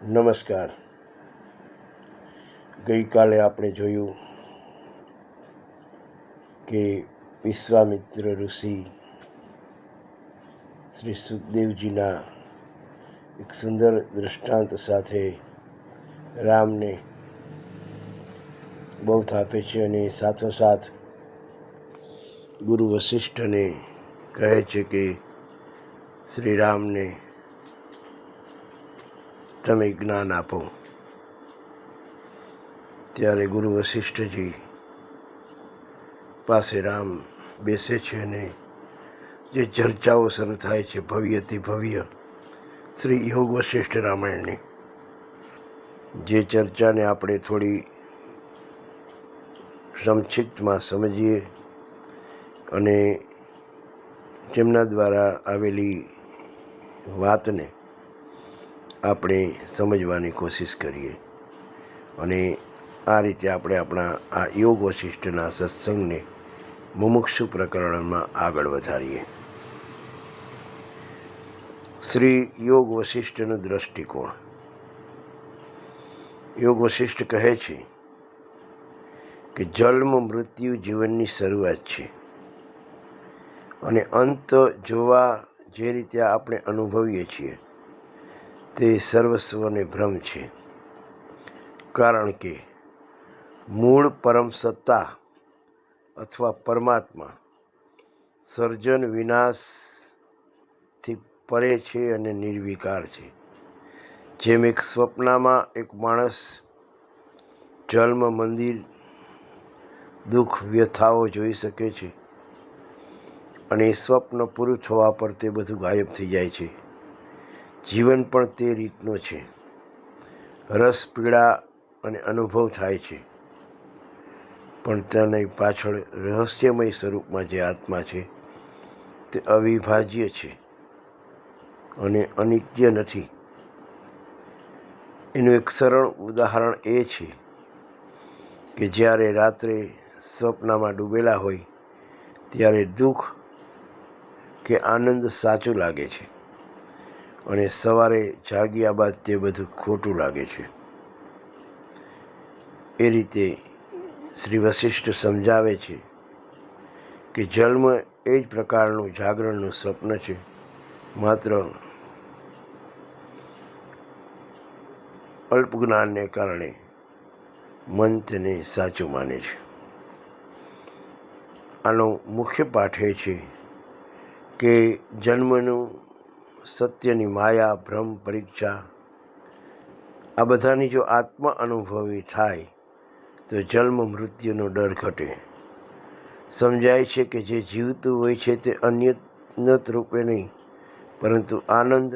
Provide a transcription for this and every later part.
નમસ્કાર. ગઈકાલે આપણે જોયું કે વિશ્વામિત્ર ઋષિ શ્રી સુખદેવજીના એક સુંદર દૃષ્ટાંત સાથે રામને બહુ થાપે છે અને સાથોસાથ ગુરુ વશિષ્ઠને કહે છે કે શ્રી રામને તમે જ્ઞાન આપો. ત્યારે ગુરુ વશિષ્ઠજી પાસે રામ બેસે છે અને જે ચર્ચાઓ શરૂ થાય છે ભવ્યથી ભવ્ય, શ્રી યોગ વશિષ્ઠ રામાયણની, જે ચર્ચાને આપણે થોડી સંક્ષિપ્તમાં સમજીએ અને તેમના દ્વારા આવેલી વાતને આપણે સમજવાની કોશિશ કરીએ. અને આ રીતે આપણે આપણા આ યોગ વશિષ્ઠના સત્સંગને મુમુક્ષુ પ્રકરણમાં આગળ વધારીએ. શ્રી યોગ વશિષ્ઠનો દ્રષ્ટિકોણ. યોગ વશિષ્ઠ કહે છે કે જન્મ મૃત્યુ જીવનની શરૂઆત છે. અને અંત જોવા જે રીતે આપણે અનુભવીએ છીએ તે સર્વસ્વને ભ્રમ છે. કારણ કે મૂળ પરમ સત્તા અથવા પરમાત્મા સર્જન વિનાશથી પરે છે અને નિર્વિકાર છે. જેમ એક સ્વપ્નમાં એક માણસ જન્મ, મંદિર, દુઃખ, વ્યથાઓ જોઈ શકે છે અને એ સ્વપ્ન પૂરું થવા પર તે બધું ગાયબ થઈ જાય છે. જીવન પણ તે રીતનો છે. રસ, પીડા અને અનુભવ થાય છે. પણ તેની પાછળ રહસ્યમય સ્વરૂપમાં જે આત્મા છે, તે અવિભાજ્ય છે અને અનિત્ય નથી. એનું એક સરળ ઉદાહરણ એ છે કે જ્યારે રાત્રે સ્વપ્નમાં ડૂબેલા હોય, ત્યારે દુઃખ કે આનંદ સાચું લાગે છે. અને સવારે જાગ્યા બાદ તે બધું ખોટું લાગે છે. એ રીતે શ્રી વશિષ્ઠ સમજાવે છે કે જન્મ એ જ પ્રકારનું જાગરણનું સ્વપ્ન છે. માત્ર અલ્પ જ્ઞાનને કારણે મન તેને સાચું માને છે. આનો મુખ્ય પાઠ એ છે કે જન્મનું સત્યની માયા, ભ્રમ, પરીક્ષા, આ બધાની જો આત્મા અનુભવી થાય, તો જન્મ મૃત્યુનો ડર ઘટે. સમજાય છે કે જે જીવતું હોય છે તે અન્યત રૂપે નહીં, પરંતુ આનંદ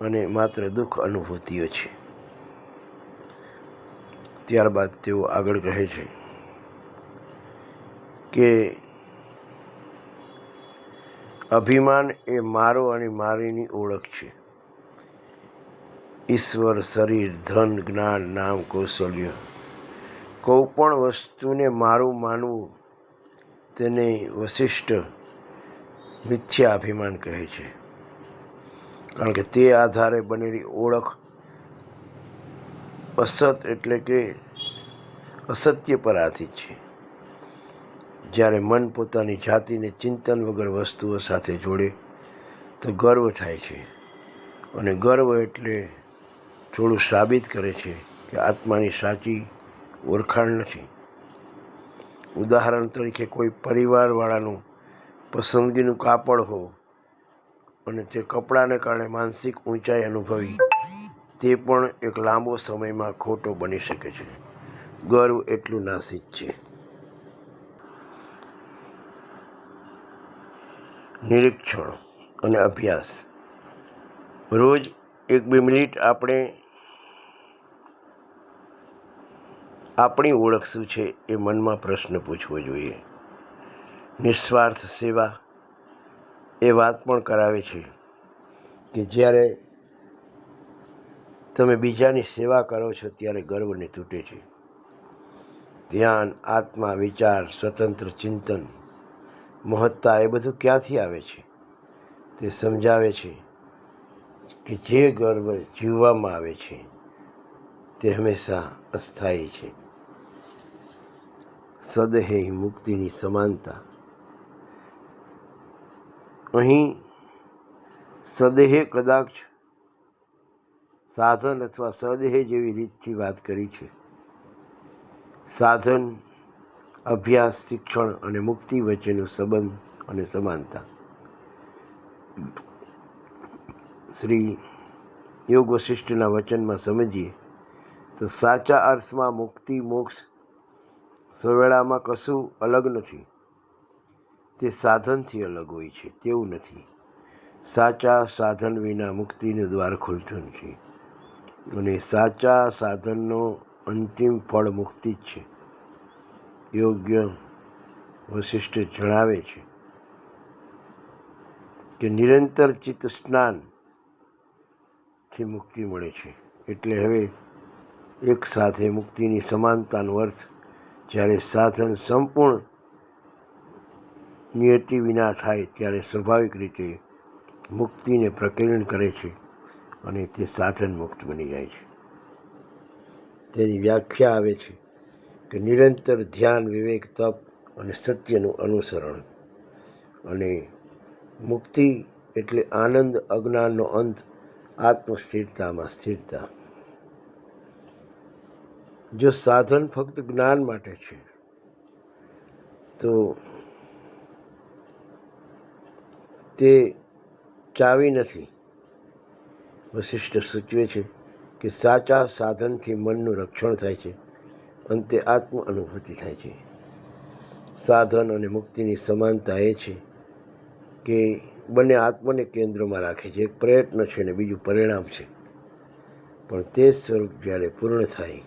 અને માત્ર દુઃખ અનુભૂતિઓ છે. ત્યારબાદ તેઓ આગળ કહે છે કે અભિમાન એ મારો અને મારીની ઓળખ છે. ઈશ્વર, શરીર, ધન, જ્ઞાન, નામ, કૌશલ્ય. કોઈ પણ વસ્તુને મારું માનવું તેને વશિષ્ઠ મિથ્યા અભિમાન કહે છે. કારણ કે તે આધારે બનેલી ઓળખ અસત એટલે કે અસત્ય પર આધારિત છે. જ્યારે મન પોતાની જાતિને ચિંતન વગર વસ્તુઓ સાથે જોડે, તો ગર્વ થાય છે. અને ગર્વ એટલે થોડું સાબિત કરે છે કે આત્માની સાચી ઓળખાણ નથી. ઉદાહરણ તરીકે, કોઈ પરિવારવાળાનું પસંદગીનું કાપડ હો અને તે કપડાને કારણે માનસિક ઊંચાઈ અનુભવી, તે પણ એક લાંબો સમયમાં ખોટો બની શકે છે. ગર્વ એટલું નાસિક છે. નિરીક્ષણ અને અભ્યાસ. રોજ એક બે મિનિટ આપણે આપણી ઓળખ શું છે એ મનમાં પ્રશ્ન પૂછવો જોઈએ. નિસ્વાર્થ સેવા એ વાત પણ કરાવે છે કે જ્યારે તમે બીજાની સેવા કરો છો ત્યારે ગર્વને તૂટે છે. ધ્યાન, આત્મા, વિચાર, સ્વતંત્ર ચિંતન મહત્તા એ બધું ક્યાંથી આવે છે? તે સમજાવે છે કે જે ગર્વ જીવવામાં આવે છે, તે હંમેશા અસ્થાયી છે. સદહે મુક્તિની સમાનતા. અહીં સદેહે કદાચ સાધન અથવા સદેહ જેવી રીતથી વાત કરી છે. સાધન અભ્યાસ, શિક્ષણ અને મુક્તિ વચ્ચેનો સંબંધ અને સમાનતા. શ્રી યોગ વશિષ્ઠના વચનમાં સમજીએ, તો સાચા અર્થમાં મુક્તિ, મોક્ષ સવેળામાં કશું અલગ નથી. તે સાધનથી અલગ હોય છે, તેવું નથી. સાચા સાધન વિના મુક્તિનું દ્વાર ખુલતું નથી. અને સાચા સાધનનો અંતિમ ફળ મુક્તિ જ છે. યોગ્ય વશિષ્ઠ જણાવે છે કે નિરંતર ચિત્ત સ્નાનથી મુક્તિ મળે છે. એટલે હવે એક સાથે મુક્તિની સમાનતાનો અર્થ જ્યારે સાધન સંપૂર્ણ નિયતિ વિના થાય ત્યારે સ્વાભાવિક રીતે મુક્તિને પ્રકીર્ણ કરે છે અને તે સાધન મુક્ત બની જાય છે. તેની વ્યાખ્યા આવે છે કે નિરંતર ધ્યાન, વિવેક, તપ અને સત્યનું અનુસરણ. અને મુક્તિ એટલે આનંદ, અજ્ઞાનનો અંત, આત્મસ્થિરતામાં સ્થિરતા. જો સાધન ફક્ત જ્ઞાન માટે છે, તો તે ચાવી નથી. વશિષ્ઠ સૂચવે છે કે સાચા સાધનથી મનનું રક્ષણ થાય છે. અંતે આત્મ અનુભૂતિ થાય છે. સાધન અને મુક્તિની સમાનતા એ છે કે બંને આત્મને કેન્દ્રમાં રાખે છે. એક પ્રયત્ન છે અને બીજું પરિણામ છે. પણ તે સ્વરૂપ જ્યારે પૂર્ણ થાય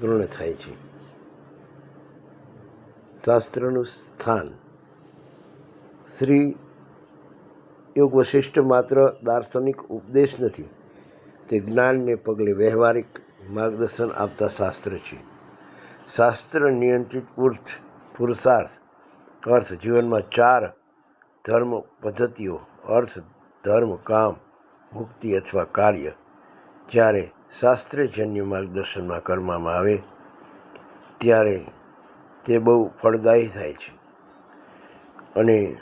પૂર્ણ થાય છે. શાસ્ત્રનું સ્થાન શ્રી યોગ વશિષ્ઠ માત્ર દાર્શનિક ઉપદેશ નથી, તે જ્ઞાનને પગલે વ્યવહારિક માર્ગદર્શન આપતા શાસ્ત્ર છે. શાસ્ત્ર નિયંત્રિત પુરુષ પુરુષાર્થ, અર્થ, જીવનમાં ચાર ધર્મ પદ્ધતિઓ, અર્થ, ધર્મ, કામ, મુક્તિ અથવા કાર્ય, જ્યારે શાસ્ત્રજન્ય માર્ગદર્શનમાં કરવામાં આવે, ત્યારે તે બહુ ફળદાયી થાય છે. અને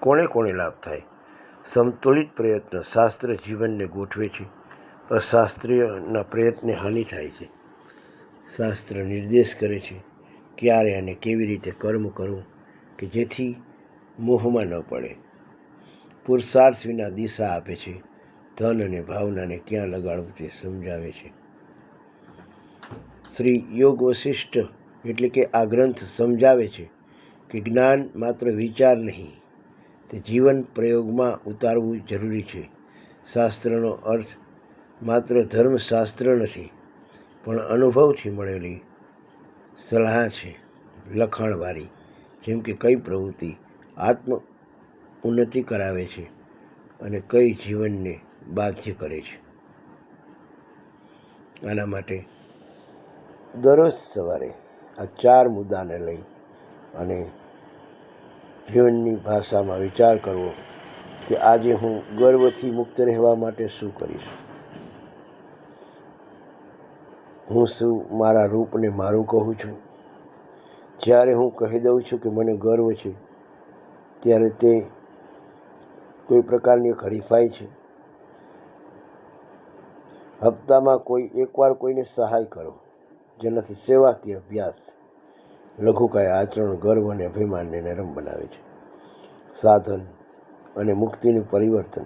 કોણે કોણે લાભ થાય? સમતુલિત પ્રયત્ન શાસ્ત્ર જીવનને ગોઠવે છે. અશાસ્ત્રીયના પ્રયત્ને હાનિ થાય છે. શાસ્ત્ર નિર્દેશ કરે છે ક્યારે અને કેવી રીતે કર્મ કરવું કે જેથી મોહમાં ન પડે. પુરુષાર્થ વિના દિશા આપે છે. ધન અને ભાવનાને ક્યાં લગાડવું તે સમજાવે છે. શ્રી યોગ વશિષ્ઠ એટલે કે આ ગ્રંથ સમજાવે છે કે જ્ઞાન માત્ર વિચાર નહીં, તે જીવન પ્રયોગમાં ઉતારવું જરૂરી છે. શાસ્ત્રનો અર્થ માત્ર ધર્મશાસ્ત્ર નથી, પણ અનુભવથી મળેલી સલાહ છે લખાણવાળી, જેમ કે કઈ પ્રવૃત્તિ આત્મ ઉન્નતિ કરાવે છે અને કઈ જીવનને બાધ્ય કરે છે. આના માટે દરરોજ સવારે આ ચાર મુદ્દાને લઈ અને જીવનની ભાષામાં વિચાર કરવો કે આજે હું ગર્વથી મુક્ત રહેવા માટે શું કરીશ. હું શું મારા રૂપને મારું કહું છું? જ્યારે હું કહી દઉં છું કે મને ગર્વ છે, ત્યારે તે કોઈ પ્રકારની હરીફાઈ છે. હપ્તામાં કોઈ એકવાર કોઈને સહાય કરો. જેનાથી સેવાકીય અભ્યાસ, લઘુકાય આચરણ, ગર્વ અને અભિમાનને નરમ બનાવે છે. સાધન અને મુક્તિનું પરિવર્તન,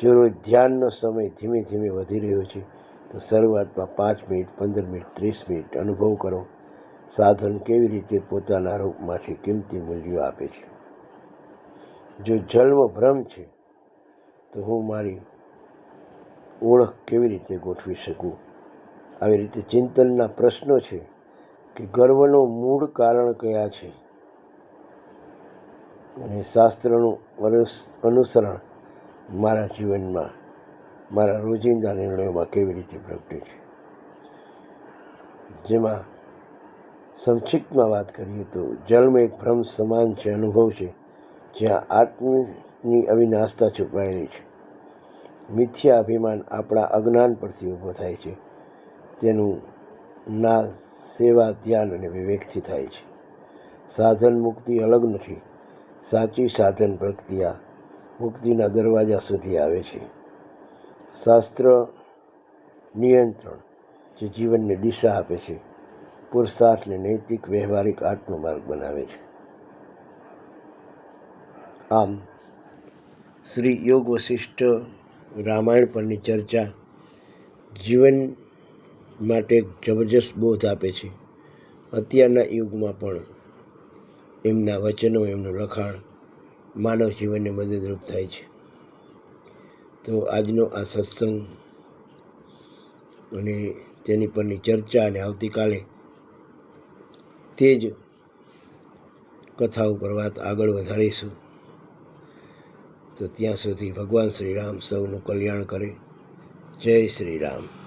જો રોજ ધ્યાનનો સમય ધીમે ધીમે વધી રહ્યો છે તો શરૂઆતમાં પાંચ મિનિટ, પંદર મિનિટ, ત્રીસ મિનિટ અનુભવ કરો. સાધન કેવી રીતે પોતાના રૂપમાંથી કિંમતી મૂલ્યો આપે છે? જો જન્મ ભ્રમ છે, તો હું મારી ઓળખ કેવી રીતે ગોઠવી શકું? આવી રીતે ચિંતનના પ્રશ્નો છે કે ગર્વનું મૂળ કારણ કયા છે? અને શાસ્ત્રનું અનુસરણ મારા જીવનમાં મારા રોજિંદા નિર્ણયોમાં કેવી રીતે પ્રગટે છે? જેમાં સંક્ષિપ્તમાં વાત કરીએ તો જન્મ એક ભ્રમ સમાન છે, અનુભવ છે, જ્યાં આત્મની અવિનાશતા છુપાયેલી છે. મિથ્યા અભિમાન આપણા અજ્ઞાન પરથી ઊભો થાય છે. તેનું ના સેવા, ધ્યાન અને વિવેકથી થાય છે. સાધન મુક્તિ અલગ નથી. સાચી સાધન પ્રક્રિયા મુક્તિના દરવાજા સુધી આવે છે. શાસ્ત્ર નિયંત્રણ જે જીવનને દિશા આપે છે પુરુષાર્થને નૈતિક વ્યવહારિક આત્મમાર્ગ બનાવે છે. આમ, શ્રી યોગ વશિષ્ઠ રામાયણ પરની ચર્ચા જીવન માટે જબરજસ્ત બોધ આપે છે. અત્યારના યુગમાં પણ એમના વચનો, એમનું લખાણ માનવ જીવનને મદદરૂપ થાય છે. તો આજનો આ સત્સંગ અને તેની પરની ચર્ચા અને આવતીકાલે તે જ કથા ઉપર વાત આગળ વધારીશું. તો ત્યાં સુધી ભગવાન શ્રી રામ સૌનું કલ્યાણ કરે. જય શ્રી રામ.